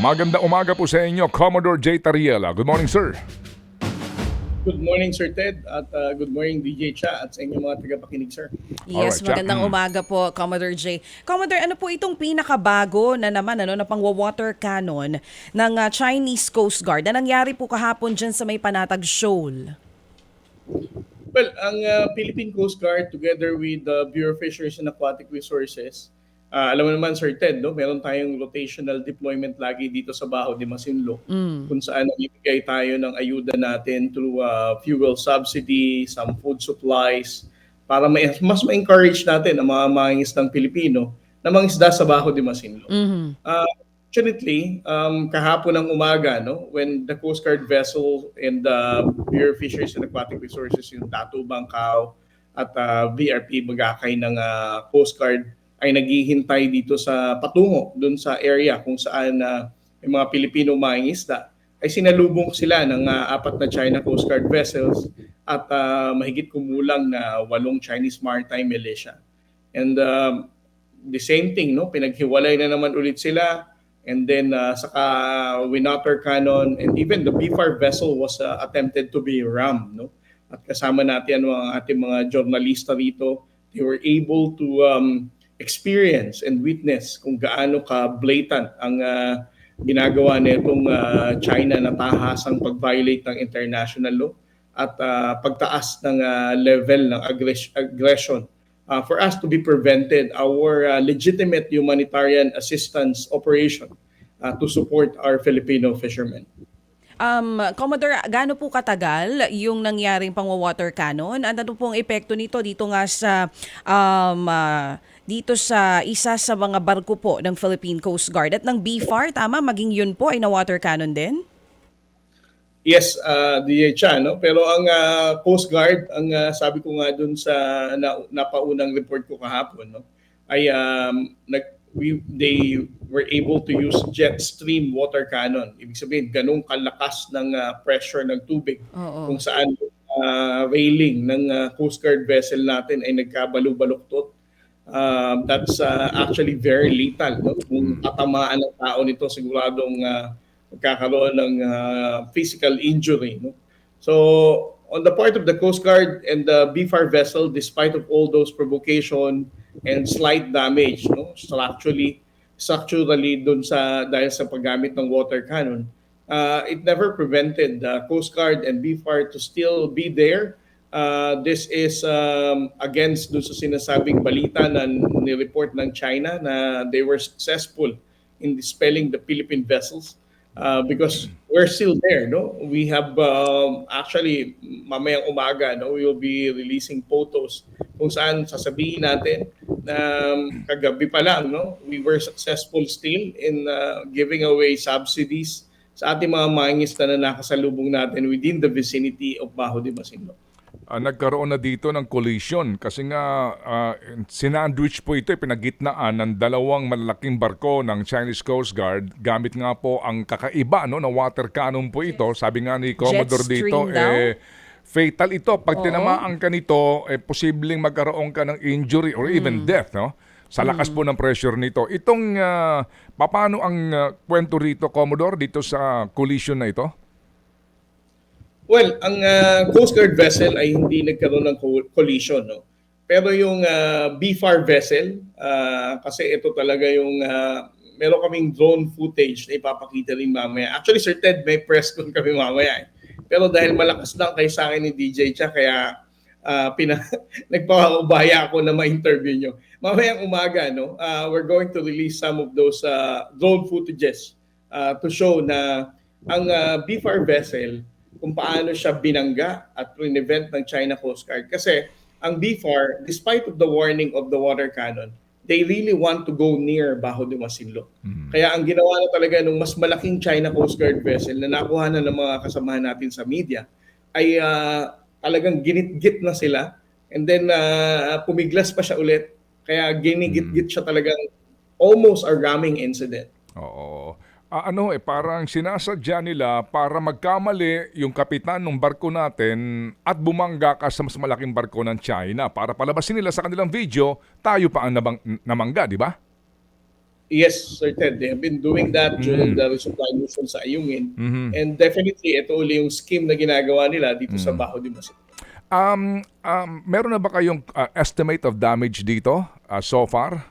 Maganda umaga po sa inyo, Commodore J. Tariela. Good morning, sir. Good morning, Sir Ted, at uh, good morning, DJ Cha, at sa inyong mga tagapakinig, sir. Alright, Yes, Jack. magandang Mm. umaga po, Commodore J. Commodore, ano po itong pinakabago na naman ano, na pang-water cannon ng ah, Chinese Coast Guard na nangyari po kahapon dyan sa may Panatag Shoal? Well, ang uh, Philippine Coast Guard together with the Bureau of Fisheries and Aquatic Resources, uh, alam mo naman, Sir Ted, no? meron tayong rotational deployment lagi dito sa Baho de Masinloc, kung saan namimigay tayo ng ayuda natin through uh, fuel subsidy, some food supplies, para may, mas ma-encourage natin ang mga mangingisdang Pilipino na mangisda sa Baho de Masinloc. Mhm. Uh, Fortunately, um, kahapon ng umaga, no, when the Coast Guard vessel and the Bureau of Fisheries and Aquatic Resources, yung Dato Bangkao at uh, BRP Bagakay ng uh, Coast Guard ay naghihintay dito sa patungo doon sa area kung saan uh, yung mga Pilipino mangingisda ay sinalubong sila ng uh, apat na China Coast Guard vessels at uh, mahigit kumulang na walong Chinese Maritime Militia. And um, the same thing, no? pinaghiwalay na naman ulit sila and then uh, saka winotter cannon and even the BFAR vessel was uh, attempted to be rammed. No? At kasama natin ang ating mga journalista rito, they were able to um, experience and witness kung gaano ka blatant ang uh, ginagawa nitong uh, China na tahasang pag-violate ng international law at uh, pagtaas ng uh, level ng aggress- aggression uh, for us to be prevented our uh, legitimate humanitarian assistance operation uh, to support our Filipino fishermen. Um, Commodore, gaano po katagal yung nangyaring pang-water cannon? Ano pong epekto nito dito nga sa um, ah, dito sa isa sa mga barko po ng Philippine Coast Guard at ng BFAR, tama? Maging yun po ay na-water cannon din? Yes, uh, DJ Cha, no? Pero ang uh, Coast Guard, ang uh, sabi ko nga dun sa na, napaunang report ko kahapon, no? ay um, nag, we, they were able to use jet stream water cannon. Ibig sabihin, ganong kalakas ng uh, pressure ng tubig Oo. kung saan uh, railing ng uh, Coast Guard vessel natin ay nagkabalubaloktod. Um, that's uh, actually very lethal. No? Kung tatamaan ng tao nito, siguradong uh, magkakaroon ng uh, physical injury. No? So, on the part of the Coast Guard and the BFAR vessel, despite of all those provocation and slight damage, no, structurally, structurally dun sa dahil sa paggamit ng water cannon, uh, it never prevented the Coast Guard and BFAR to still be there. Uh, this is um, against dun sa sinasabing balita na ni-report ng China na they were successful in dispelling the Philippine vessels. Uh, because we're still there no? We have um, actually mamayang umaga no? We will be releasing photos kung saan sasabihin natin na um, kagabi pa lang no? We were successful still in uh, giving away subsidies sa ating mga mangingisda na nakasalubong natin within the vicinity of Baho de Masinloc. Ah, nagkaroon na dito ng collision kasi nga ah, sinandwich po ito, eh, pinagitnaan ng dalawang malalaking barko ng Chinese Coast Guard gamit nga po ang kakaiba no, na water cannon po ito. Sabi nga ni Commodore dito, eh, fatal ito. Pag Oo. tinamaan ka nito, eh, posibleng magkaroon ka ng injury or even death. No? Sa lakas po ng pressure nito. Itong, ah, paano ang ah, kwento rito, Commodore, dito sa collision na ito? Well, ang uh, Coast Guard vessel ay hindi nagkaroon ng co- collision, no. Pero yung uh, BFAR vessel, uh, kasi ito talaga yung uh, meron kaming drone footage na ipapakita rin mamaya. Actually, Sir Ted, may press con kami mamaya. Eh. Pero dahil malakas lang kay sa akin ni DJ Cha, kaya uh, pina, nagpaubaya ako na ma-interview nyo. Mamayang umaga, no, uh, we're going to release some of those uh, drone footages uh, to show na ang uh, BFAR vessel, kung paano siya binangga at prevent ng China Coast Guard. Kasi ang BFAR, despite of the warning of the water cannon, they really want to go near Baho de Masinloc. Kaya ang ginawa na talaga ng mas malaking China Coast Guard vessel na nakuha na ng mga kasamahan natin sa media ay ah, talagang ginit-git na sila and then ah, pumiglas pa siya ulit. Kaya ginigit-git siya talagang almost a ramming incident. Oo. Ah, ano eh, parang sinasadya nila para magkamali yung kapitan ng barko natin at bumangga ka sa mas malaking barko ng China para palabasin nila sa kanilang video, tayo pa ang nabang, namangga, di ba? Yes, Sir Ted, they have been doing that during Mm. the resupply mission sa Ayungin. Mhm. And definitely, ito uli yung scheme na ginagawa nila dito sa Baho de Masin. Um, um, meron na ba kayong uh, estimate of damage dito uh, so far?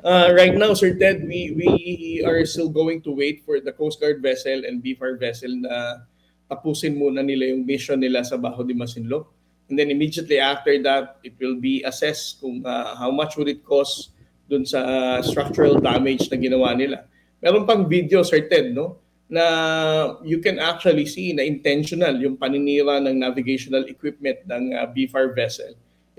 Uh, right now, Sir Ted, we, we are still going to wait for the Coast Guard vessel and BFAR vessel na tapusin muna nila yung mission nila sa Baho de Masinloc. And then immediately after that, it will be assessed kung uh, how much would it cost dun sa uh, structural damage na ginawa nila. Meron pang video, Sir Ted, no? na you can actually see na intentional yung paninira ng navigational equipment ng uh, BFAR vessel.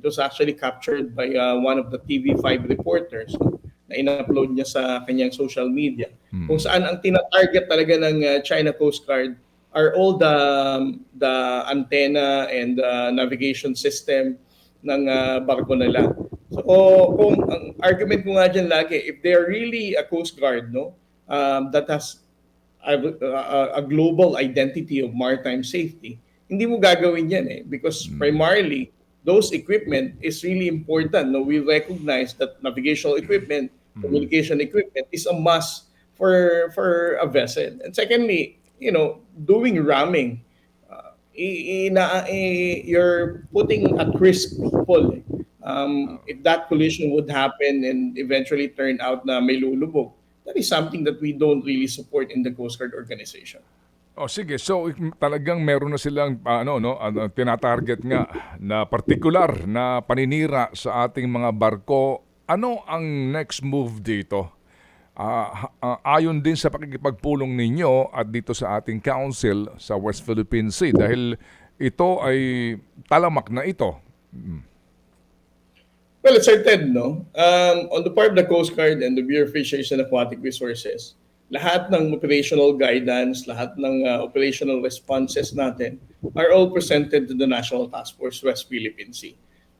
It was actually captured by uh, one of the TV5 reporters na in-upload niya sa kanyang social media. Kung saan ang tina-target talaga ng uh, China Coast Guard are all the the antenna and uh, navigation system ng uh, barko nila. So kung ang argument ko nga dyan lagi, if they're really a Coast Guard, no, um, that has a, a, a global identity of maritime safety, hindi mo gagawin yan eh. Because primarily, those equipment is really important. No? We recognize that navigational equipment, communication equipment is a must for for a vessel. And secondly, you know, doing ramming, uh, ina- you're putting at risk people. Um, if that collision would happen and eventually turn out na may lulubog, that is something that we don't really support in the Coast Guard organization. O sige, so talagang meron na silang ano no, tinatarget nga na particular na paninira sa ating mga barko. Ano ang next move dito? Ha- ah, ayon din sa pakikipagpulong ninyo at dito sa ating council sa West Philippine Sea dahil ito ay talamak na ito. Well, it's certain, no? Um, on the part of the Coast Guard and the Bureau of Fisheries and Aquatic Resources, lahat ng operational guidance, lahat ng uh, operational responses natin are all presented to the National Task Force West Philippine Sea.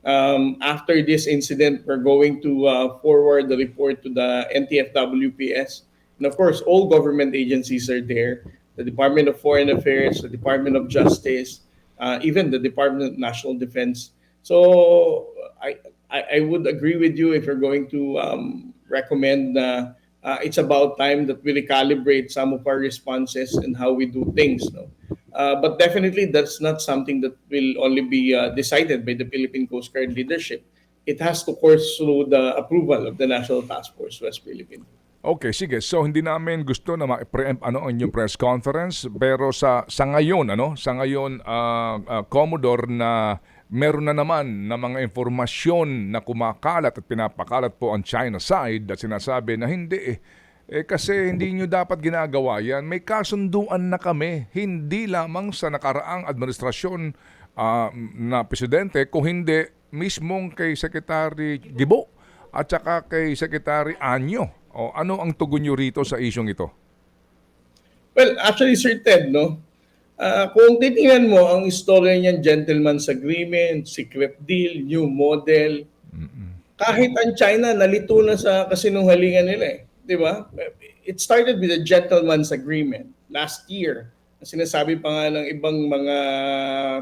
Um, after this incident, we're going to uh, forward the report to the NTFWPS. And of course, all government agencies are there. The Department of Foreign Affairs, the Department of Justice, uh, even the Department of National Defense. So I, I, I would agree with you if you're going to um, recommend uh, uh, it's about time that we recalibrate some of our responses and how we do things. No? Uh, but definitely, that's not something that will only be uh, decided by the Philippine Coast Guard leadership. It has to course through the approval of the National Task Force West Philippine. Okay, sige. So hindi namin gusto na ma-preempt ano ang inyong press conference pero sa sa ngayon ano, sa ngayon ah, ah, Commodore na meron na naman na mga informasyon na kumakalat at pinapakalat po ang China side at sinasabi na hindi eh eh kasi hindi nyo dapat ginagawa yan. May kasunduan na kami, hindi lamang sa nakaraang administrasyon ah, na presidente, kung hindi mismong kay Secretary Gibo at saka kay Secretary Anyo. O ano ang tugon nyo rito sa isyong ito? Well, actually, Sir Ted, no? Ah, kung titingnan mo ang istorya niyan, gentleman's agreement, secret deal, new model, kahit ang China nalito na sa kasinungalingan nila eh. Di ba? It started with a gentleman's agreement last year. Ang sinasabi pa nga ng ibang mga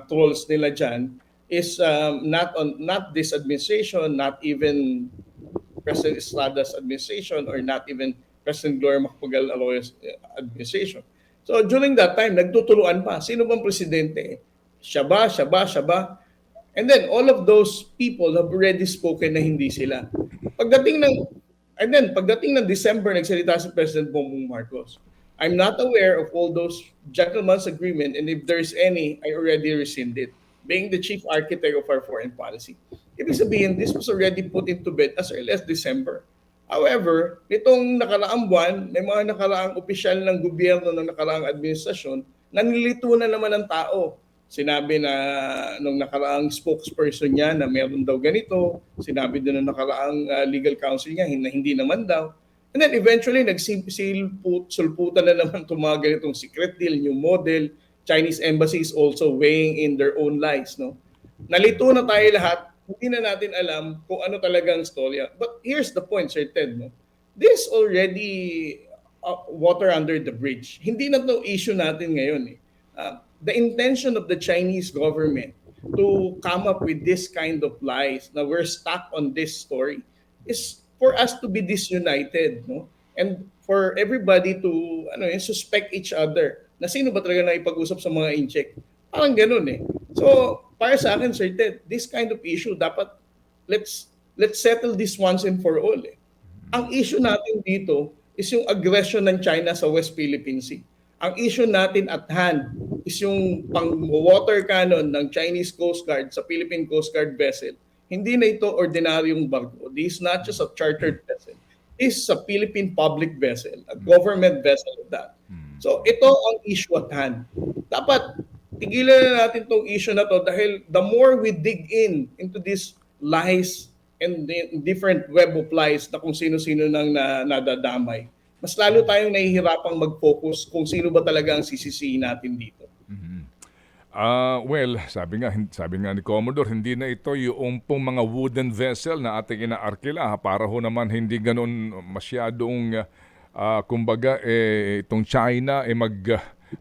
trolls nila dyan is um, not on not this administration, not even President Estrada's administration or not even President Gloria Macapagal Arroyo's uh, administration. So during that time, nagtutuluan pa. Sino bang presidente? Siya ba? Siya ba? Siya ba? And then all of those people have already spoken na hindi sila. Pagdating ng and then pagdating ng December nagsalita si President Bongbong Marcos. I'm not aware of all those gentlemen's agreement and if there's any, I already rescinded being the chief architect of our foreign policy. Ibig sabihin, this was already put into bed as early as December. However, nitong nakaraang buwan, may mga nakaraang opisyal ng gobyerno ng nakaraang administrasyon na nilito na naman ng tao. Sinabi na nung nakaraang spokesperson niya na meron daw ganito. Sinabi din ng nakaraang uh, legal counsel niya na hindi naman daw. And then eventually, nagsulputan na naman itong mga ganitong secret deal, new model. Chinese embassy is also weighing in their own lies. No? Nalito na tayo lahat. Hindi na natin alam kung ano talagang storya. But here's the point, Sir Ted. No? This already uh, water under the bridge. Hindi na to issue natin ngayon. Eh. Uh, the intention of the Chinese government to come up with this kind of lies na we're stuck on this story is for us to be disunited, no? And for everybody to ano eh, suspect each other na sino ba talaga nakipag-usap sa mga incheck. Parang ganun eh. So, para sa akin, Sir Ted, this kind of issue, dapat let's let's settle this once and for all. Eh. Ang issue natin dito is yung aggression ng China sa West Philippine Sea. Ang issue natin at hand is yung pang-water cannon ng Chinese Coast Guard sa Philippine Coast Guard vessel. Hindi na ito ordinaryong barko. This is not just a chartered vessel. This is a Philippine public vessel, a government vessel of that. So ito ang issue at hand. Dapat tigilan na natin tong issue na to dahil the more we dig in into these lies and the different web of lies na kung sino-sino nang na, nadadamay, mas lalo tayong nahihirapang mag-focus kung sino ba talaga ang sisisihin natin dito. Ah, well, sabi nga sabi nga ni Commodore, hindi na ito yung pong mga wooden vessel na ating inaarkila. Para ho naman hindi ganun masyadong ah, kumbaga eh itong China eh mag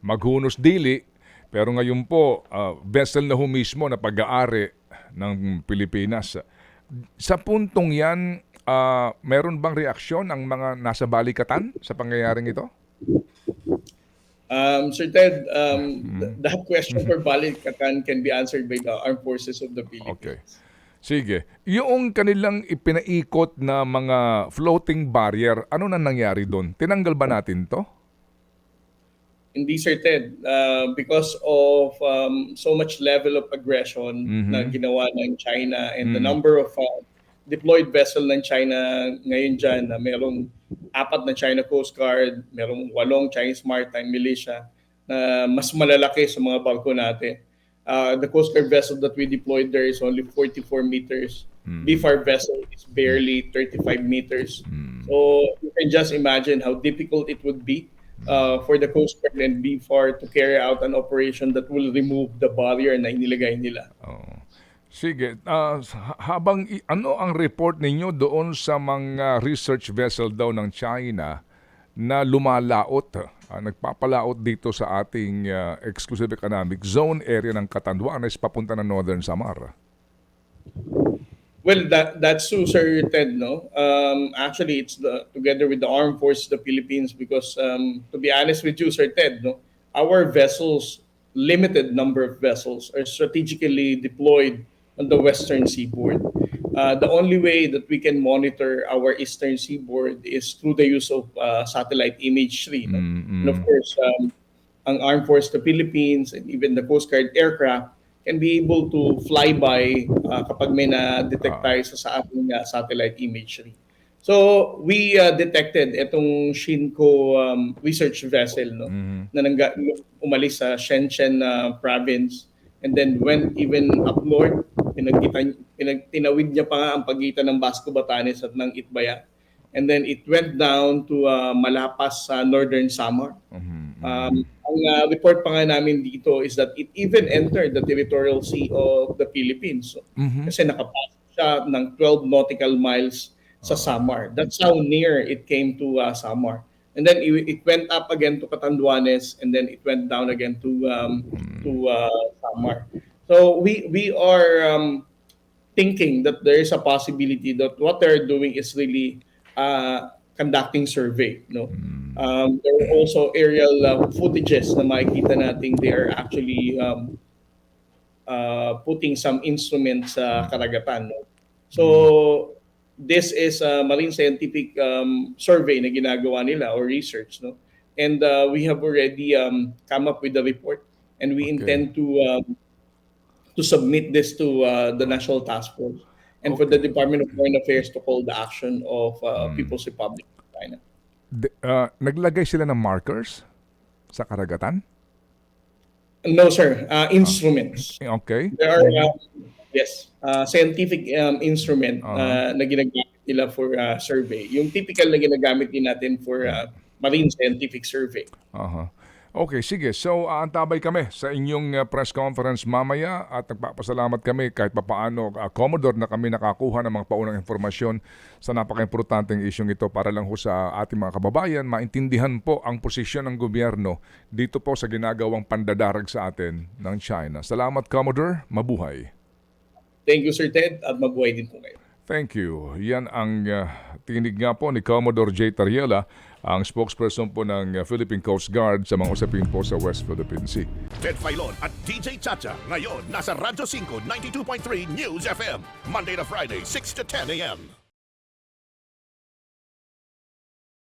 maghunos dili pero ngayon po ah, vessel na ho mismo na pag-aari ng Pilipinas. Sa puntong 'yan, ah, meron bang reaksyon ang mga nasa balikatan sa pangyayaring ito? Um, Sir Ted, um, th- that question for Balikatan can be answered by the Armed Forces of the Philippines. Okay. Sige. Yung kanilang ipinaikot na mga floating barrier, ano na nangyari doon? Tinanggal ba natin to? Hindi, Ted. Uh, because of um, so much level of aggression na ginawa ng China and the number of uh, deployed vessel ng China ngayon dyan na merong apat na China Coast Guard, merong walong Chinese Maritime Militia na mas malalaki sa mga barko natin. Uh, the Coast Guard vessel that we deployed there is only 44 meters. BFAR vessel is barely 35 meters. So you can just imagine how difficult it would be uh, for the Coast Guard and BFAR to carry out an operation that will remove the barrier na inilagay nila. Oh. Sige. ha- habang ano ang report ninyo doon sa mga research vessel daw ng China na lumalaot, ah, nagpapalaot dito sa ating ah, exclusive economic zone area ng Catanduanes papunta ng Northern Samar? Well, that that's true, Sir Ted. No, um, actually, it's the together with the armed forces of the Philippines because, um, to be honest with you, Sir Ted, no, our vessels, limited number of vessels, are strategically deployed on the western seaboard. Uh, the only way that we can monitor our eastern seaboard is through the use of uh, satellite imagery. No? And of course, um, ang Armed Forces of the Philippines and even the Coast Guard aircraft can be able to fly by uh, kapag may na-detect tayo sa, sa ating uh, satellite imagery. So, we uh, detected itong Shinko um, research vessel no, na nangga, umalis sa Shenzhen uh, province and then went even up north, pinagkita, pinag, tinawid niya pa nga ang pagitan ng Basco Batanes at ng Itbaya. And then it went down to uh, Malapas sa northern Samar. Um, ang uh, report pa nga namin dito is that it even entered the territorial sea of the Philippines. So, Kasi nakapasok siya ng 12 nautical miles sa Samar. That's how near it came to uh, Samar. And then it, it went up again to Catanduanes and then it went down again to um, to uh, Samar. So we we are um, thinking that there is a possibility that what they're doing is really uh, conducting survey. No, um, there are also aerial uh, footages na makikita natin they are actually um, uh, putting some instruments sa karagatan. No? So this is a marine scientific um, survey na ginagawa nila or research. No, and uh, we have already um, come up with the report, and we Okay. intend to um, to submit this to uh, the National Task Force and for the Department of Foreign Affairs to call the action of uh, People's Republic of China. De- ah, naglagay sila ng markers sa karagatan? No, sir. Uh, instruments. Okay. There are, uh, yes, uh, scientific um, instrument uh, na ginagamit nila for uh, survey. Yung typical na ginagamit din natin for uh, marine scientific survey. Aha. Okay, sige. So, aantabay kami sa inyong uh, press conference mamaya at nagpapasalamat kami kahit papaano, uh, Commodore, na kami nakakuha ng mga paunang informasyon sa napaka-importanteng isyong ito para lang ho sa ating mga kababayan maintindihan po ang posisyon ng gobyerno dito po sa ginagawang pandadarag sa atin ng China. Salamat, Commodore. Mabuhay. Thank you, Sir Ted, at mabuhay din po kayo. Thank you. Yan ang uh, tinig nga po ni Commodore J. Tariela, ang spokesperson po ng uh, Philippine Coast Guard sa mga usapin po sa West Philippine Sea. Ted Filon at DJ Chacha. Ngayon, nasa Radyo 5, 92.3 News FM. Monday to Friday, 6 to 10 a.m.